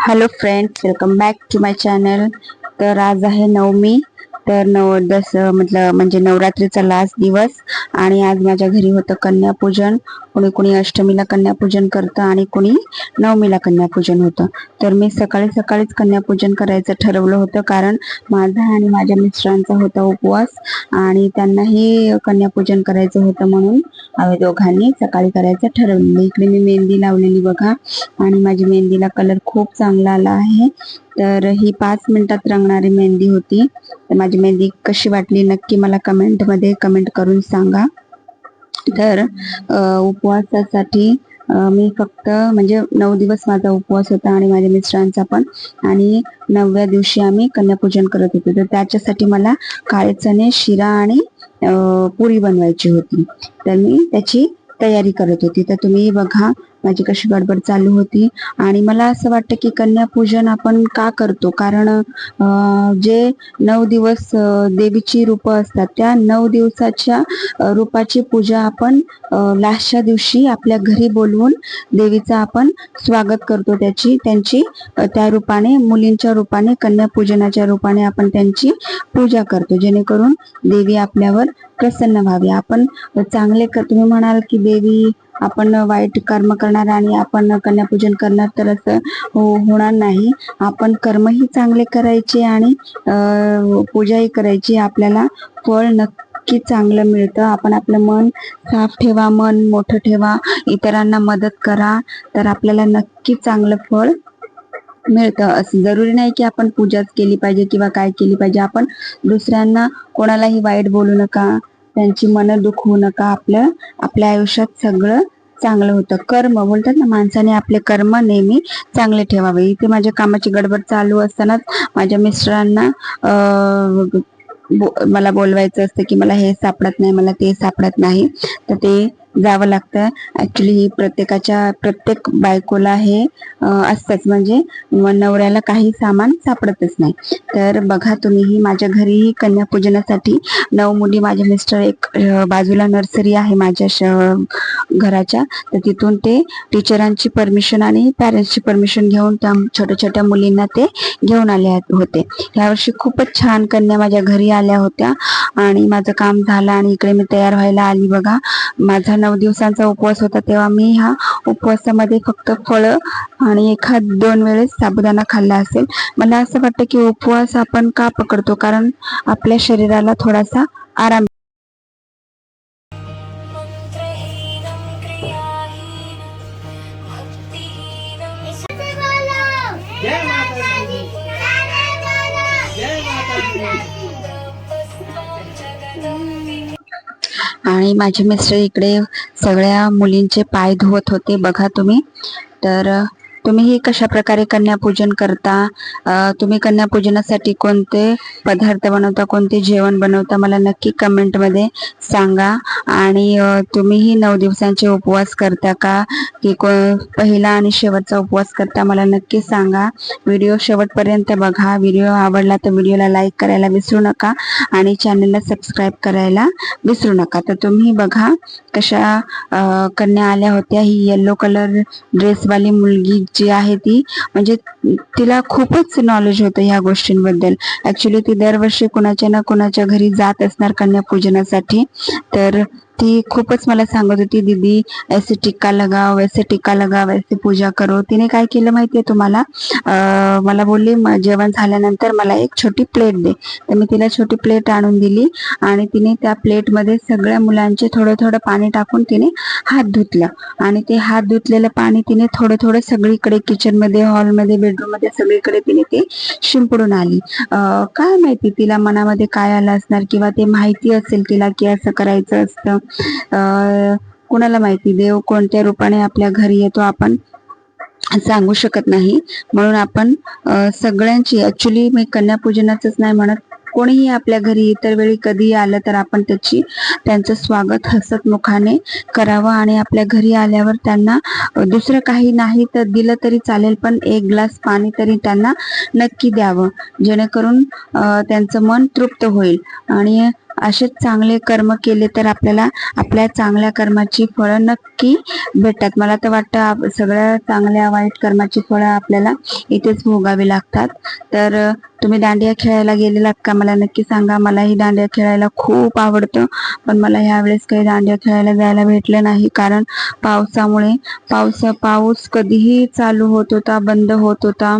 hello friends welcome back to my channel तर आज आहे नवमी तर नव दस म्हटलं म्हणजे नवरात्रीचा लास्ट दिवस. आणि आज माझ्या घरी होतं कन्यापूजन. कोणी कोणी अष्टमीला कन्यापूजन करतं आणि कोणी नवमीला कन्यापूजन होतं. तर मी सकाळी सकाळीच कन्यापूजन करायचं ठरवलं होतं. कारण माझा आणि माझ्या मिस्टरांचा होता उपवास. आणि त्यांनाही कन्यापूजन करायचं होतं म्हणून आम्ही दोघांनी सकाळी करायचं ठरवलं इकडे मी मेहंदी लावलेली बघा. आणि माझी मेहंदीला कलर खूप चांगला आला आहे. तर ही पाच मिनिटात रंगणारी मेहंदी होती. तर माझी मेहंदी कशी वाटली नक्की मला कमेंटमध्ये कमेंट करून सांगा. तर उपवासासाठी मी फक्त म्हणजे नऊ दिवस माझा उपवास होता आणि माझ्या मिस्टरांचा पण. आणि नवव्या दिवशी आम्ही कन्यापूजन करत होतो. तर त्याच्यासाठी मला काळे चणे शिरा आणि पुरी बनवायची होती. तर मी त्याची तयारी करत होती. तर तुम्ही बघा माझी कशी गडबड चालू होती. आणि मला असं वाटतं की कन्यापूजन आपण का करतो? कारण जे नऊ दिवस देवीची रूपं असतात त्या नऊ दिवसाच्या रूपाची पूजा आपण लास्टच्या दिवशी आपल्या घरी बोलवून देवीचं आपण स्वागत करतो. त्याची त्यांची त्या रूपाने मुलींच्या रूपाने कन्यापूजनाच्या रूपाने आपण त्यांची पूजा करतो. जेणेकरून देवी आपल्यावर प्रसन्न व्हावी. आपण चांगले तुम्ही म्हणाल की देवी आपण वाईट कर्म करणार आणि आपण कन्यापूजन करणार तर असं हो होणार नाही. आपण कर्मही चांगले करायचे आणि पूजाही करायची. आपल्याला फळ नक्की चांगलं मिळतं. आपण आपलं मन साफ ठेवा मन मोठं ठेवा. इतरांना मदत करा तर आपल्याला नक्की चांगलं फळ मिळतं. असं जरुरी नाही की आपण पूजाच केली पाहिजे किंवा काय केली पाहिजे. आपण दुसऱ्यांना कोणालाही वाईट बोलू नका. त्यांची मनं दुखवू नका. आपलं आपल्या आयुष्यात सगळं चांगलं होतं. कर्म बोलतात ना माणसाने आपले कर्म नेहमी चांगले ठेवावे. इथे माझ्या कामाची गडबड चालू असतानाच माझ्या मिस्टरांना बो- मला बोलवायचं असतं की मला हे सापडत नाही मला ते सापडत नाही. तर ते जावं लागतं. ऍक्च्युली ही प्रत्येकाच्या प्रत्येक बायकोला हे असतंच. म्हणजे नवऱ्याला काही सामान सापडतच नाही. तर बघा तुम्हीही माझ्या घरीही कन्यापूजनासाठी नऊ मुली माझे मिस्टर एक बाजूला नर्सरी आहे माझ्या श- घराच्या. तर तिथून ते टीचरांची परमिशन आणि पॅरेंट्सची परमिशन घेऊन त्या छोट्या छोट्या मुलींना ते घेऊन आले होते. यावर्षी खूपच छान कन्या माझ्या घरी आल्या होत्या. आणि माझं काम झालं आणि इकडे मी तयार व्हायला आली. बघा माझा नऊ दिवसांचा उपवास होता तेव्हा मी हा उपवासामध्ये फक्त फळं आणि एखाद दोन वेळेस साबुदाणा खाल्ला असेल. मला असं वाटतं की उपवास आपण का पकडतो? कारण आपल्या शरीराला थोडासा आराम मन्त्रहीनं आणि माझे मिस्टर इकडे सगळ्या मुलींचे पाय धुवत होते बघा तुम्ही. तर तुम्ही तुम्हीही कशा प्रकारे कन्यापूजन करता? तुम्ही कन्यापूजनासाठी कोणते पदार्थ बनवता कोणते जेवण बनवता? मला नक्की कमेंटमध्ये सांगा. आणि तुम्हीही नऊ दिवसांचे उपवास करता का? की को पहिला आणि शेवटचा उपवास करता मला नक्की सांगा. व्हिडिओ शेवटपर्यंत बघा. व्हिडिओ आवडला तर व्हिडिओला लाईक करायला विसरू नका आणि चॅनलला सबस्क्राईब करायला विसरू नका. तर तुम्ही बघा कशा कन्या आल्या होत्या. ही येल्लो कलर ड्रेसवाली मुलगी जी आहे ती म्हणजे तिला खूपच नॉलेज होतं ह्या गोष्टींबद्दल. ऍक्च्युली ती दरवर्षी कुणाच्या ना कुणाच्या घरी जात असणार कन्यापूजनासाठी. तर ती खूपच मला सांगत होती दीदी ऐसे टिक्का लगाव वैसे टिक्का लगाव ऐसे पूजा करो. तिने काय केलं माहितीये तुम्हाला? मला बोलली जेवण झाल्यानंतर मला एक छोटी प्लेट दे. तर मी तिला छोटी प्लेट आणून दिली आणि तिने त्या प्लेटमध्ये सगळ्या मुलांचे थोडं थोडं पाणी टाकून तिने हात धुतलं. आणि ते हात धुतलेलं पाणी तिने थोडं थोडं सगळीकडे किचनमध्ये हॉलमध्ये बेडरूममध्ये सगळीकडे तिने ते शिंपडून आली. काय माहिती तिला मनामध्ये काय आलं असणार किंवा ते माहिती असेल तिला की असं करायचं असतं. कुणाला माहिती देव कोणत्या रूपाने आपल्या घरी येतो आपण सांगू शकत नाही. म्हणून आपण सगळ्यांची ऍक्च्युली मी कन्यापूजनाचंच नाही म्हणत कोणीही आपल्या घरी इतर वेळी कधी आलं तर आपण त्याची त्यांचं स्वागत हसत मुखाने करावं आणि आपल्या घरी आल्यावर त्यांना दुसरं काही नाही तर दिलं तरी चालेल पण एक ग्लास पाणी तरी त्यांना नक्की द्यावं जेणेकरून त्यांचं मन तृप्त होईल. आणि असेच चांगले कर्म केले तर आपल्याला आपल्या चांगल्या कर्माची फळं नक्की भेटतात. मला तर वाटतं सगळ्या चांगल्या वाईट कर्माची फळं आपल्याला इथेच भोगावी लागतात. तर तुम्ही दांडिया खेळायला गेलेलात का? मला नक्की सांगा. मलाही दांडिया खेळायला खूप आवडतं पण मला ह्यावेळेस काही दांडिया खेळायला जायला भेटलं नाही. कारण पावसामुळे पाऊस पाऊस कधीही चालू होत होता बंद होत होता.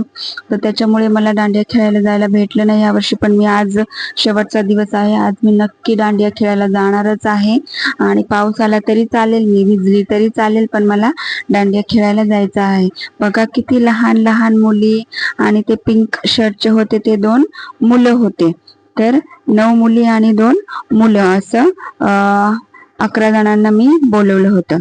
तर त्याच्यामुळे मला दांडिया खेळायला जायला भेटलं नाही यावर्षी पण मी आज शेवटचा दिवस आहे. आज मी नक्की दांडिया खेळायला जाणारच आहे. आणि पाऊस आला तरी चालेल मी भिजली तरी चालेल पण मला दांडिया खेळायला जायचं आहे. बघा किती लहान लहान मुली आणि ते पिंक शर्टचे होते ते दोन मुलं होते. तर नऊ मुली आणि दोन मुलं असं अकरा जणांना मी बोलवलं होतं.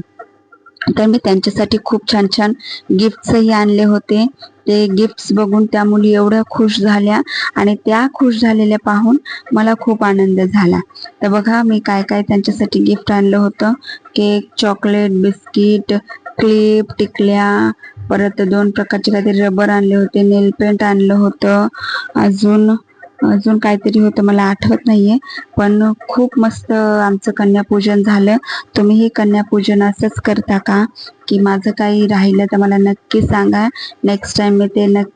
तर मी त्यांच्यासाठी खूप छान छान गिफ्ट्सही आणले होते. ते गिफ्ट्स बघून त्या मुली एवढ्या खुश झाल्या आणि त्या खुश झालेल्या पाहून मला खूप आनंद झाला. तर बघा मी काय काय त्यांच्यासाठी गिफ्ट आणलं होतं. केक चॉकलेट बिस्किट क्लिप टिकल्या परत दोन प्रकारचे काहीतरी रबर आणले होते नेल पेंट आणलं होतं. अजून अजून काहीतरी होतं मला आठवत नाहीये. पण खूप मस्त आमचं कन्यापूजन झालं. तुम्हीही कन्यापूजन असंच करता का? की माझं काही राहिलं तर मला नक्की सांगा. नेक्स्ट टाइम मी ते नक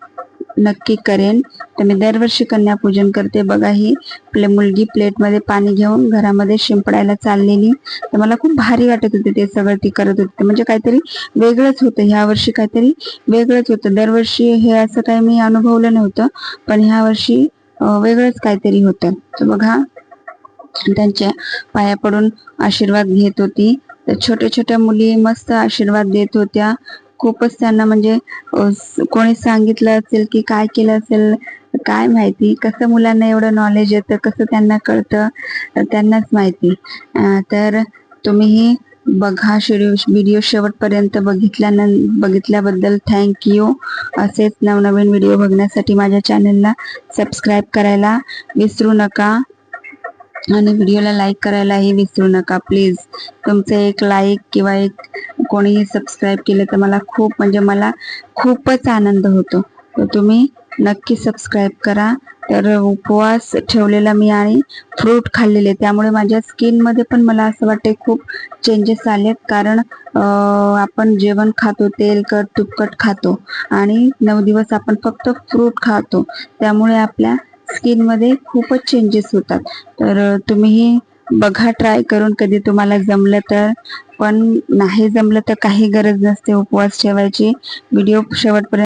नक्की करेन. तर मी दरवर्षी कन्यापूजन करते. बघा ही आपली मुलगी प्लेटमध्ये पाणी घेऊन घरामध्ये शिंपडायला चाललेली. तर मला खूप भारी वाटत होते ते सगळं ती करत होते. म्हणजे काहीतरी वेगळंच होतं. ह्या वर्षी काहीतरी वेगळंच होतं. दरवर्षी हे असं काही मी अनुभवलं नव्हतं. पण ह्या वर्षी वेगळंच काहीतरी होतं. तर बघा त्यांच्या पाया पडून आशीर्वाद घेत होती. तर छोट्या छोट्या मुली मस्त आशीर्वाद देत होत्या. खूपच त्यांना म्हणजे कोणी सांगितलं असेल की काय केलं असेल काय माहिती? कसं मुलांना एवढं नॉलेज येतं? कसं त्यांना कळतं? त्यांनाच माहिती. तर तुम्हीही बघा व्हिडिओ व्हिडिओ शेवटपर्यंत बघितल्यानं बघितल्याबद्दल थँक यू असेच नवनवीन व्हिडिओ बघण्यासाठी माझ्या चॅनलला सबस्क्राईब करायला विसरू नका. आणि व्हिडिओला लाईक करायलाही विसरू नका प्लीज तुमचं एक लाईक किंवा एक कोणीही सबस्क्राईब केलं तर मला खूप म्हणजे मला खूपच आनंद होतो. तर तुम्ही नक्की सबस्क्राईब करा. तर उपवास ठेवलेला मी आणि फ्रूट खाल्लेले. त्यामुळे माझ्या स्किनमध्ये पण मला असं वाटते खूप चेंजेस आलेत. कारण आपण जेवण खातो तेलकट तुपकट खातो आणि नऊ दिवस आपण फक्त फ्रूट खातो. त्यामुळे आपल्या स्किनमध्ये खूपच चेंजेस होतात. तर तुम्हीही बघा ट्राय करून कधी तुम्हाला जमलं तर. पण नाही जमलं तर काही गरज नसते उपवास ठेवायची. व्हिडिओ शेवटपर्यंत